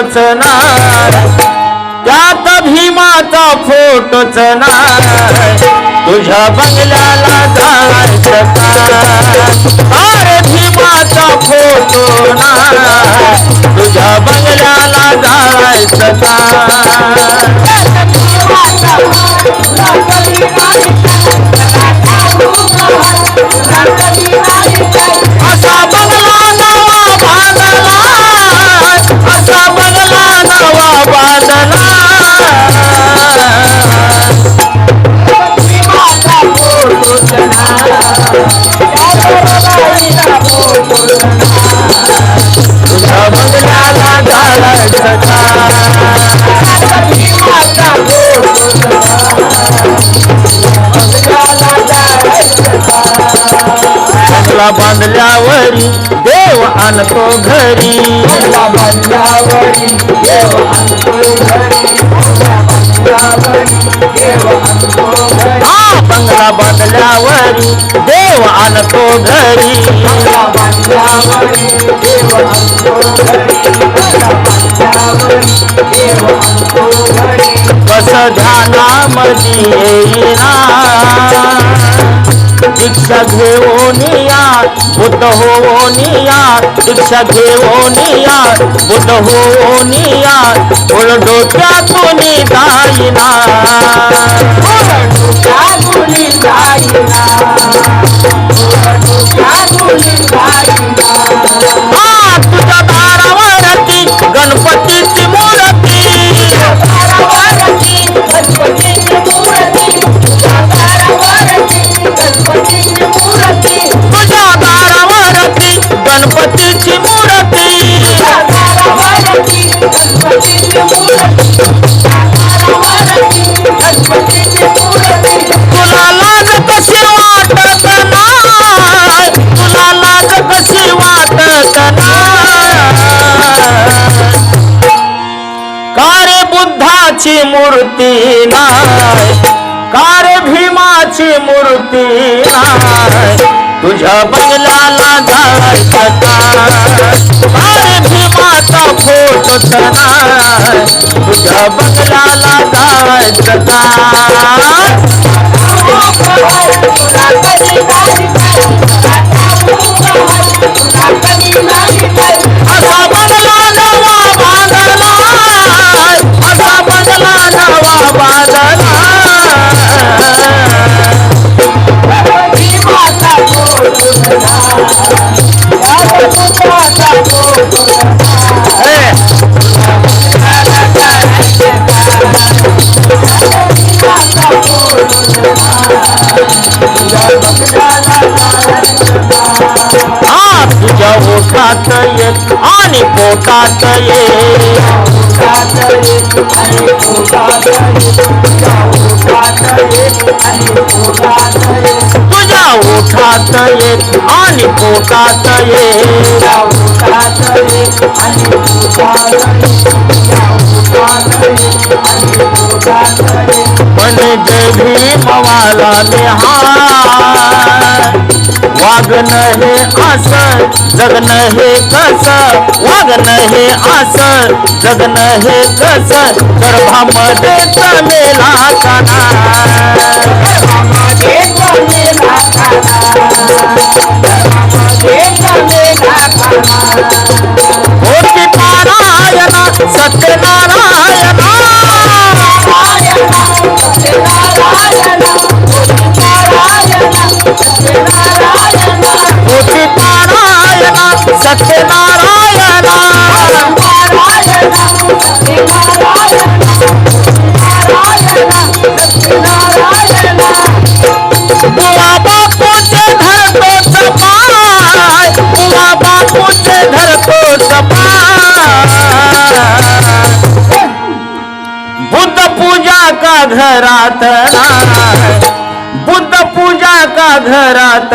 फोटोच त्यात भीमाचा फोटोच नाय तुझ्या बंगल्याला जायचं अरे भीमाचा फोटो नाय तुझ्या बंगल्याला जायचं काय देवा बांधल्यावरी देव आणतो घरी. देवा बांधल्यावरी देव आणतो बंगला बांधल्यावरी देव आणतो घरी. बस ध्यानामध्ये येईना. दीक्षा घेऊन या बुद्ध होऊन निया दीक्षा घेऊन या बुद्ध होऊन दाईना फुल डोक्यातून जाईना हा तुला लाज कशी वाटत नाय तुला लाज कशी वाटत नाय कारे बुद्धाची मूर्ती नाय कारे भीमाची मूर्ती नाय तुझ्या बैलाला जायचं काय भीमाचा फोटो चणार बंगलाला जायचं आणि पोटात एक म्हणजे जय भीमवाला निहार वागण हे असं जगन हे कस वागण हे असं जगन हे कस गर्भामध्ये जमेला काना पारायण सत्यनारायण। सत्यनारायण। बुवा बापूचे धरतो सपाय बुवा बापूचे धरतो सपाय बुद्ध पूजा का का घरात नाय बुद्ध पूजा का घरात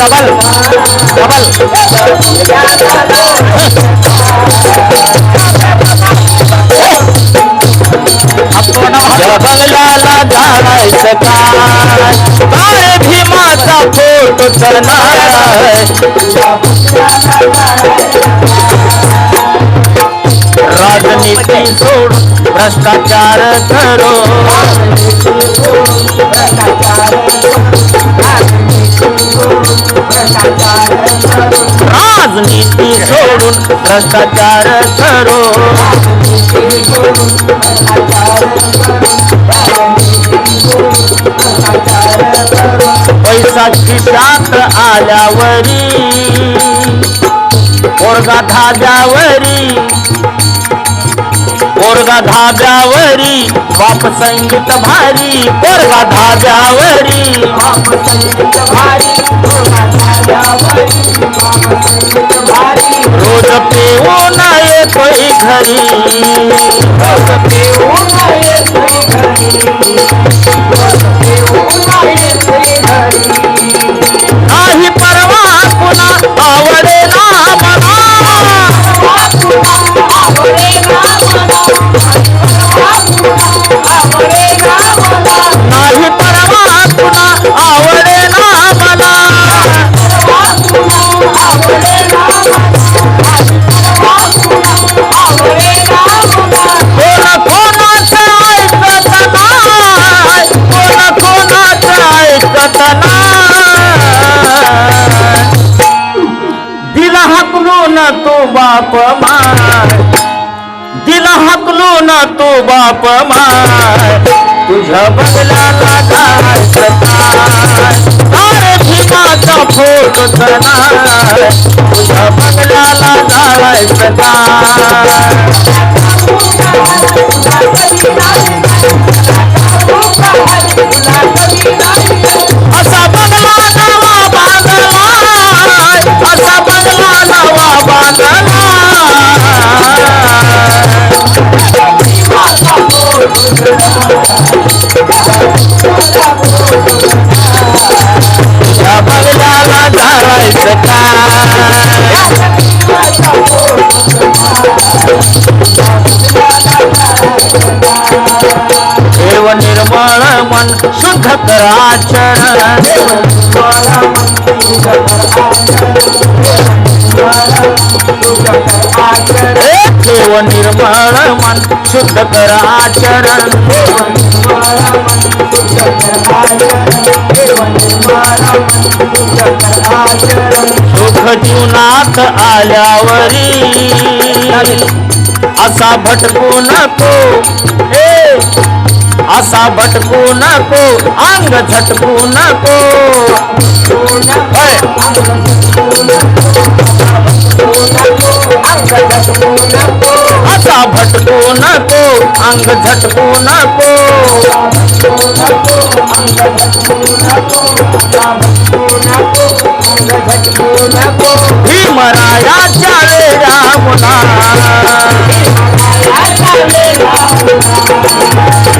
डबल जबलला जायचं काय? भीमाचा फोटो करणार राजनीती सोड भ्रष्टाचार करो. भ्रष्टाचार राजनीती सोडून भ्रष्टाचार करो पैसा खिशात आल्यावरी पोरगा धाब्यावरी पोरगा धाब्यावरी बाप संगीत भारी पोरगा धाब्यावरी. रोज पेऊ नये कोई घरी नाही परवा पुन्हा आवडे ना मला नाही बाप माय. दिला ना तो बाप माय. तुझ्या बंगल्याला जायचं काय अरे भीमाचा फोट चलाय तुझ्या बंगल्याला जायचं काय असा देव निर्मळ मन कर आचरण देव निर्मळ मन शुद्ध कर सुख जीवनात आल्यावरी। असा भटकू नको। असा भटकू नको अंग झटकू नको होय. असा भटकू नको अंग झटकू वेळा मुला तुला सांगतो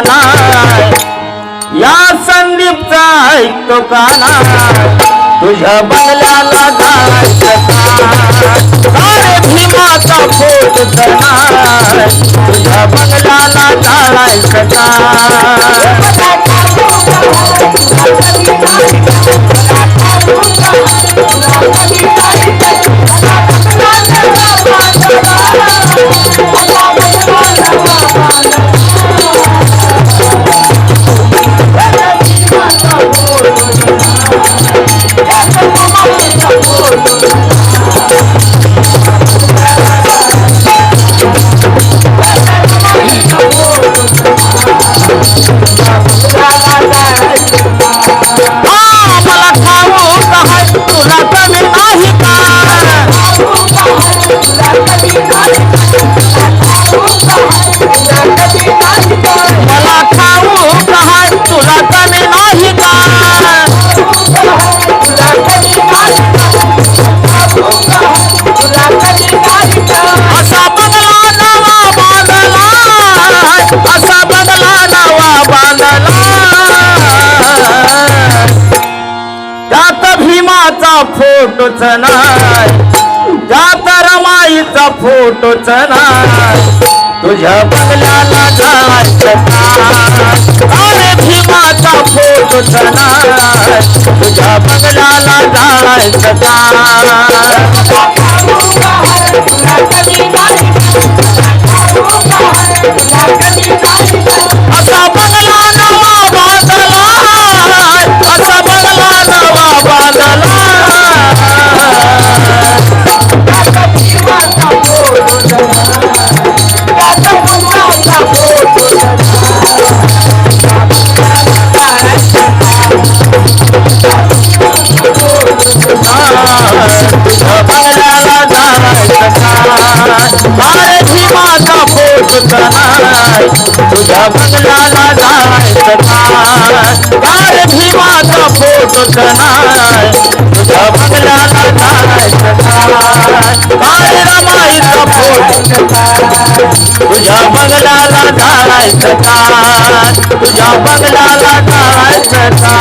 काना या संदीपचा ऐकतो काना तुझ्या बंगल्याला जायचं सारे करणार. तुझ्या बंगल्याला जायचं का? त्यात भीमाचा फोटोच नाही त्यात रमाईचा फोटोच नाही तुझ्या बंगल्याला जायचं अरे भीमाचा फोटोच नाही तुझ्या बंगल्याला जायचं असा फोटोच नाही तुझ्या बंगल्याला जायचं का अरे भीमाचा फोटोच नाही तुझ्या बंगल्याला जायचं का फ़ोटो जायचं का तुझ्या बंगल्याला जायचं का